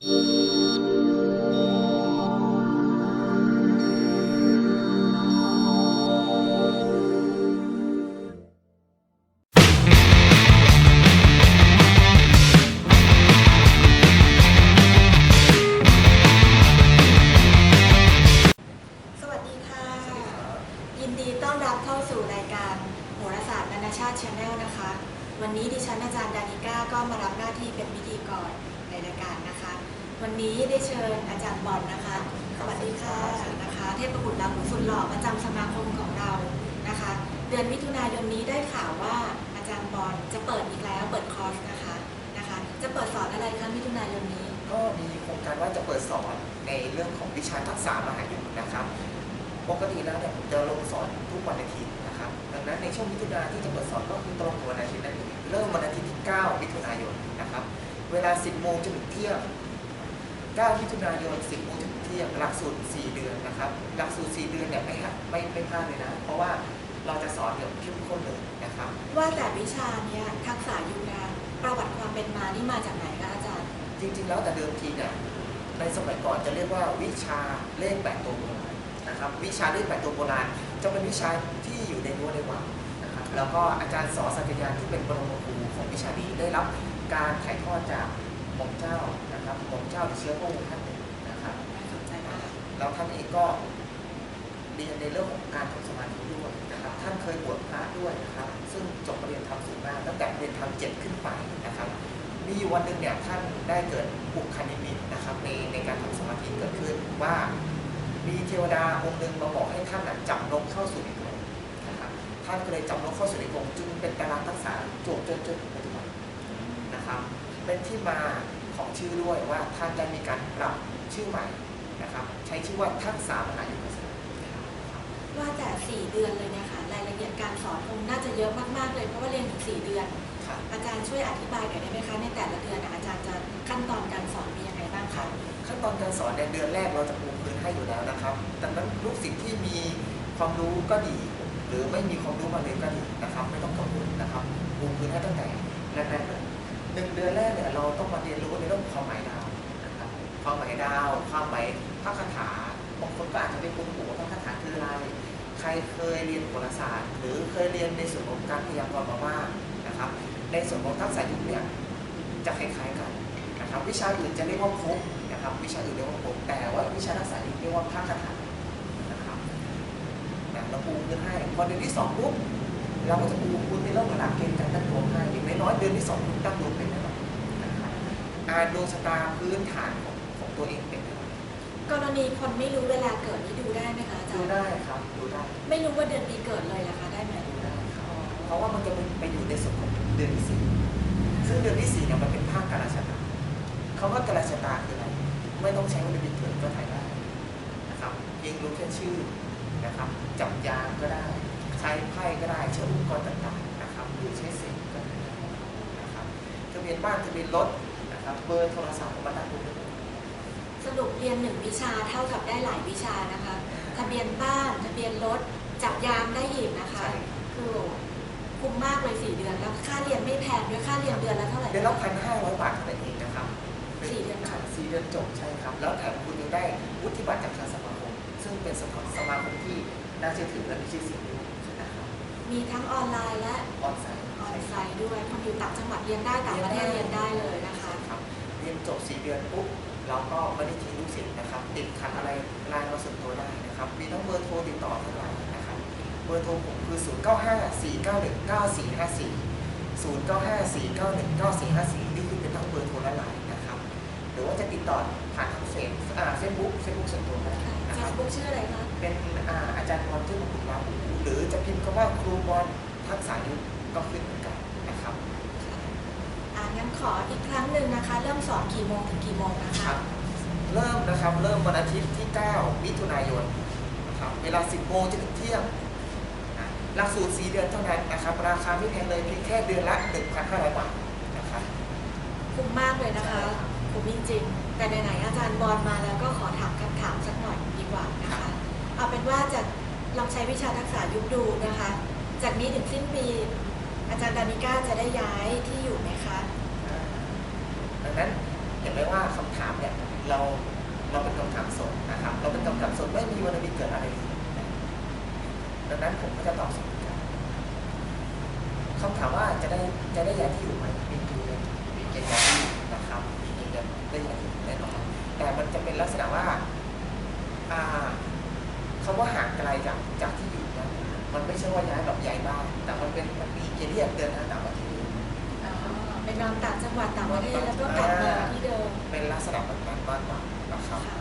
ส ฉันอาจารย์ดานิก้าก็มารับหน้าที่เป็นพิธีกรในรายการนะคะ วันนี้ได้เชิญอาจารย์บอลนะคะสวัสดีค่ะนะคะ เทพบุตรลาหูสุดหล่อประจำสมาคมของเรานะคะ เดือนมิถุนายนนี้ได้ข่าวว่าอาจารย์บอลจะเปิดอีกแล้วเปิดคอร์สนะคะนะคะ จะเปิดสอนอะไรคะมิถุนายนนี้ ก็มีโครงการว่าจะเปิดสอนในเรื่องของวิชาทักษะมหายุทธนะครับปกติแล้วเนี่ยผมจะลงสอนทุกวันอาทิตย์นะครับ ดังนั้นในช่วงมิถุนายนที่จะเปิดสอนก็คือตรงกับวันอาทิตย์นั่นเอง เริ่มวันอาทิตย์ที่ 9 มิถุนายนนะครับ เวลา 10 โมงจนถึงเที่ยง 9 มิถุนายน 10 โมงจนถึงเที่ยง หลักสูตร 4 เดือนนะครับ หลักสูตร 4 เดือนเนี่ยไม่หักไม่ไม่พลาดเลยนะ เพราะว่าเราจะสอนแบบเข้มข้นเลยนะครับ ว่าแต่วิชาเนี้ยทักษะยุคนะประวัติความเป็นมานี่มาจากไหนคะอาจารย์ จริง ๆ แล้วแต่เดิมทีเนี่ยในสมัยก่อนจะเรียกว่าวิชาเลขแปดตัวโบราณนะครับ วิชาเลขแปดตัวโบราณจะเป็นวิชาที่อยู่ในรั้วในวังนะครับ แล้วก็อาจารย์สอสัจจยานที่เป็นบรมครูของวิชานี้ได้รับการถ่ายทอดจากหม่อมเจ้านะครับหม่อมเจ้าที่เชื้อพระองค์ท่านหนึ่งนะครับน่าสนใจมากแล้วท่านเองก็เรียนในเรื่องของการทำสมาธิด้วยนะครับ ท่านเคยบวชพระด้วยนะครับ ซึ่งจบปริญญาธรรมสูงมากตั้งแต่ปริญญาธรรมเจ็ดขึ้นไปนะครับมีวันหนึ่งเนี่ยท่านได้เกิดบุคนิมิตนะครับในในการทำสมาธิเกิดขึ้นว่ามีเทวดาองค์หนึ่งมาบอกให้ท่านน่ะจับนกเข้าสู่ในกรง ท่านก็เลยจับนกเข้าสู่ในกรงจึงเป็นตารางทักษะจวบจนจนถึงปัจจุบันนะครับเป็นที่มาของชื่อด้วยว่าท่านได้มีการปรับชื่อใหม่นะครับใช้ชื่อว่าทักษะมหายุทธศาสตร์ว่าแต่ 4 เดือนเลยเนี่ยค่ะรายละเอียดการสอนคงน่าจะเยอะมากๆเลยเพราะว่าเรียนถึง4เดือนครับอาจารย์ช่วยอธิบายหน่อยได้ไหมคะในแต่ละเดือนน่ะอาจารย์จะขั้นตอนการสอนมียังไงบ้างคะขั้นตอนการสอนในเดือนแรกเราจะปูพื้นให้อยู่แล้วนะครับดังนั้นลูกศิษย์ที่มีความรู้ก็ดี หรือไม่มีความรู้มาเลยก็ดีนะครับ ไม่ต้องกังวลนะครับปูพื้นให้ตั้งแต่แรกๆเลยหนึ่งเดือนแรกเนี่ยเราต้องมาเรียนรู้ในเรื่องความหมายดาวนะครับความหมายดาวความหมายพระคาถาบางคนก็อาจจะไม่คุ้นหูว่าพระคาถาคืออะไรใครเคยเรียนโหราศาสตร์ หรือเคยเรียนในส่วนของการพยากรณ์มาบ้างนะครับ ในส่วนของทักษะยุคเนี่ยจะคล้ายๆกันนะครับ วิชาอื่นจะเรียกว่าภพนะครับ วิชาอื่นเรียกว่าภพแต่ว่าวิชาทักษะยุคเรียกว่าภาคคาถานะครับนะ เราปูพื้นให้พอเดือนที่สองปุ๊บเราก็จะปูพื้นในเรื่องของหลักเกณฑ์การตั้งดวงให้อย่างน้อยๆเดือนที่สองคุณตั้งดวงเป็นแน่นอนนะครับอ่านดวงชะตาพื้นฐานของของตัวเองเป็นแน่นอนกรณีคนไม่รู้เวลาเกิดนี่ดูได้ไหมคะอาจารดูย์ได้ครับดูได้ ไม่รู้ว่าเดือนปีเกิดเลยล่ะคะได้ไหมดูได้ครับเพราะว่ามันจะเป็นไปอยู่ในส่วนของเดือนที่สี่ซึ่งเดือนที่สี่เนี่ยมันเป็นภาคการาชะตาคำว่าการาชะตาคืออะไรไม่ต้องใช้วันเดือนปีเกิดก็ถ่ายได้นะครับเพียงรู้แค่ชื่อนะครับ จับยางก็ได้ ใช้ไพ่ก็ได้ใช้อุปกรณ์ต่างๆนะครับหรือใช้เสียงก็ได้นะครับทะเบียนบ้านทะเบียนรถนะครับเบอร์โทรศัพท์ของบ้านตั้งคุณสรุปเรียนหนึ่งวิชาเท่ากับได้หลายวิชานะคะทะเบียนบ้านทะเบียนรถจับยามได้อีกนะคะใช่คือคุ้มมากเลยสี่เดือนแล้วค่าเรียนไม่แพงด้วยค่าเรียนเดือนละเท่าไหร่เดือนละพันห้าร้อยบาทเท่านั้นเองนะครับสี่เดือนจบสี่เดือนจบใช่ครับ แล้วแถมคุณยังได้วุฒิบัตรจากทางสมาคม ซึ่งเป็นสมาสมาคมที่ น่าเชื่อถือและมีชื่อเสียงด้วยนะครับมีทั้งออนไลน์และออนไซต์ออนไซต์ด้วยคนอยู่ต่างจังหวัดเรียนได้ต่างประเทศเรียนได้เลยนะคะครับเรียนจบ4เดือนปุ๊บเราก็ไม่ได้ทิ้งลูกศิษย์นะครับ ติดขัดอะไรไลน์มาส่วนตัวได้นะครับ มีทั้งเบอร์โทรติดต่อทั้งไลน์นะครับ เบอร์โทรผมคือ 0 9 5 4 9 1 9 4 5 4 0 9 5 4 9 1 9 4 5 4นี่คือเป็นทั้งเบอร์โทรและไลน์นะค รับหรือว่าจะติดต่อผ่านทางเฟซอ่าเฟซบุ๊กเฟซบุ๊กส่วนตัวก็ได้นะเฟครัซบบุ๊กชื่ออะไรคะเป็นอ่าอาจารย์พรที่มาคุณลาหูหรือจะพิมพ์คำว่าครูบอลทักษะยุทธก็ขึ้นเหมือนกันนะครับอ่างั้นขออีกครั้งหนึ่งนะคะ เริ่มสอนกี่โมงถึงกี่โมงนะคคะ รับ เริ่มนะครับเริ่มวันอาทิตย์ที่ 9 มิถุนายนนะครับเวลา 10โมงจนถึงเที่ยงนะหลักสูตร 4 เดือนเท่านั้นนะครับราคาไม่แพงเลยเพียงแค่เดือนละ 1,500 บาทนะครับ คุ้มมากเลยนะคะ คุ้มจริงๆ แต่ไหนๆอาจารย์บอลมาแล้วก็ขอถามคำถามสักหน่อยดีกว่านะคะ เอาเป็นว่าจะลองใช้วิชาทักษะยุคดูนะคะ จากนี้ถึงสิ้นปีอาจารย์ดานิก้าจะได้ย้ายที่อยู่ไหมคะดังนั้นเห็นไหมว่าคำถามเนี่ยเราเราเป็นคำถามสดนะครับ เราเป็นคำถามสดไม่มีวันมีเกิดอะไรเลยนดังนั้นผมก็จะตอบสดเหมือนกันคำถามว่าจะได้จะได้ย้ายที่อยู่ไหมมีเกณฑ์มีเกณฑ์ย้ายที่อยู่นะครับ ได้ย้ายที่อยู่แน่นอนแต่มันจะเป็นลักษณะว่าอ่าคำว่าห่างไกลจากจากที่อยู่นะมันไม่ใช่ว่าย้ายแบบย้ายบ้านแต่มันเป็นมันมีเกณฑ์ที่จะเดินทางต่างประเทศอ๋อไปนอนต่างจังหวัดต่างประเทศแล้วก็กลับมาที่เดิมเป็นลักษณะแบบนั้นมากกว่านะครับค่ะ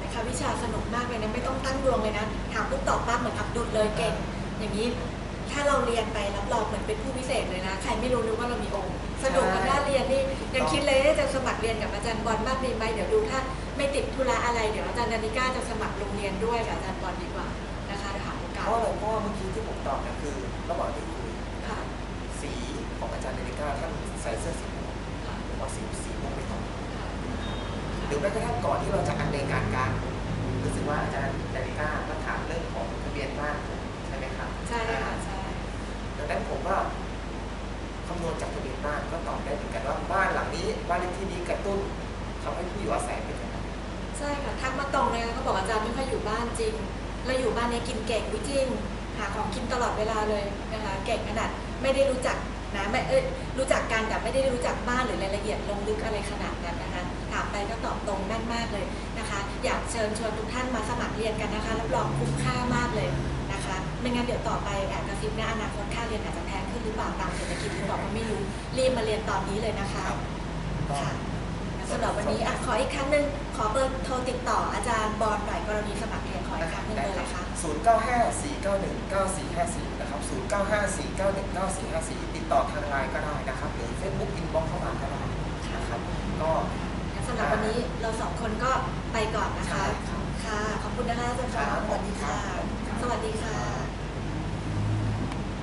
นะคะวิชาสนุกมากเลยนะไม่ต้องตั้งดวงเลยนะถามปุ๊บตอบปั๊บเหมือนอับดุลเลยเก่งอย่างนี้ ถ้าเราเรียนไปรับรองเหมือนเป็นผู้พิเศษเลยนะ ใครไม่รู้นึกว่าเรามีองค์สนุกกับด้านเรียนนี่ยังคิดเลยว่าจะสมัครเรียนกับอาจารย์บอลบ้างดีไหมเดี๋ยวดูถ้าไม่ติดธุระอะไรเดี๋ยวอาจารย์ดานิก้าจะสมัครโรงเรียนด้วยกับอาจารย์บอลดีกว่านะคะเดี๋ยวหาโอกาสเพราะอะไรเพราะว่าเมื่อกี้ที่ผมตอบเนี่ยคือระหว่างที่คุยค่ะสีของอาจารย์เดลิก้าท่านใส่เสื้อสีม่วงค่ะผมว่าสีสีม่วงไม่ตรงค่ะหรือแม้กระทั่งก่อนที่เราจะอันในการการรู้สึกว่าอาจารย์เดลิก้าก็ถามเรื่องของทะเบียนบ้านใช่ไหมครับใช่ค่ะใช่ ดังนั้นผมก็คำนวณจากทะเบียนบ้านก็ตอบได้เหมือนกันว่าบ้านหลังนี้บ้านเลขที่นี้กระตุ้นทำให้ผู้อยู่อาศัยเป็นยังไงใช่ค่ะทักมาตรงเลยเขาบอกอาจารย์ไม่ค่อยอยู่บ้านจริงเราอยู่บ้านเนี้กินเก่งวิจริงหาของกินตลอดเวลาเลยนะคะเก่งขนาดไม่ได้รู้จักนะไม่เอ้ยรู้จักกันแต่ไม่ได้รู้จักบ้านหรือรายละเอียดลงลึกอะไรขนาดนั้นนะคะถามไปก็ตอบตรงแม่นมากเลยนะคะ อยากเชิญชวนทุกท่านมาสมัครเรียนกันนะคะรับรองคุ้มค่ามากเลย นะคะไม่งั้นเดี๋ยวต่อไปแอบกระซิบนะอนาคตค่าเรียนอาจจะแพงขึ้นหรือเปล่าตามเศรษฐกิจหรือเปล่าก็ไม่รู้รีบมาเรียนตอนนี้เลยนะคะก็ค่ะสำหรับวันนี้อะขออีกครั้งหนึ่งขอเบอร์โทรติดต่ออาจารย์บอลหน่อยกรณีสมัครเรียนขออีกครั้งหนึ่งเบอร์อะไรคะศูนย์เก้าห้าสี่เก้าหนึ่งเก้าสี่ห้าสี่นะครับศูนย์เก้าห้าสี่เก้าหนึ่งเก้าสี่ห้าสี่ติดต่อทางไลน์ก็ได้นะครับหรือเฟซบุ๊กอินบ็อกเข้ามาก็ได้นะครับก็สำหรับวันนี้เราสองคนก็ไปก่อนนะคะใช่ครับค่ะ ขอบคุณนะคะอาจารย์บอลสวัสดีค่ะ สวัสดีค่ะ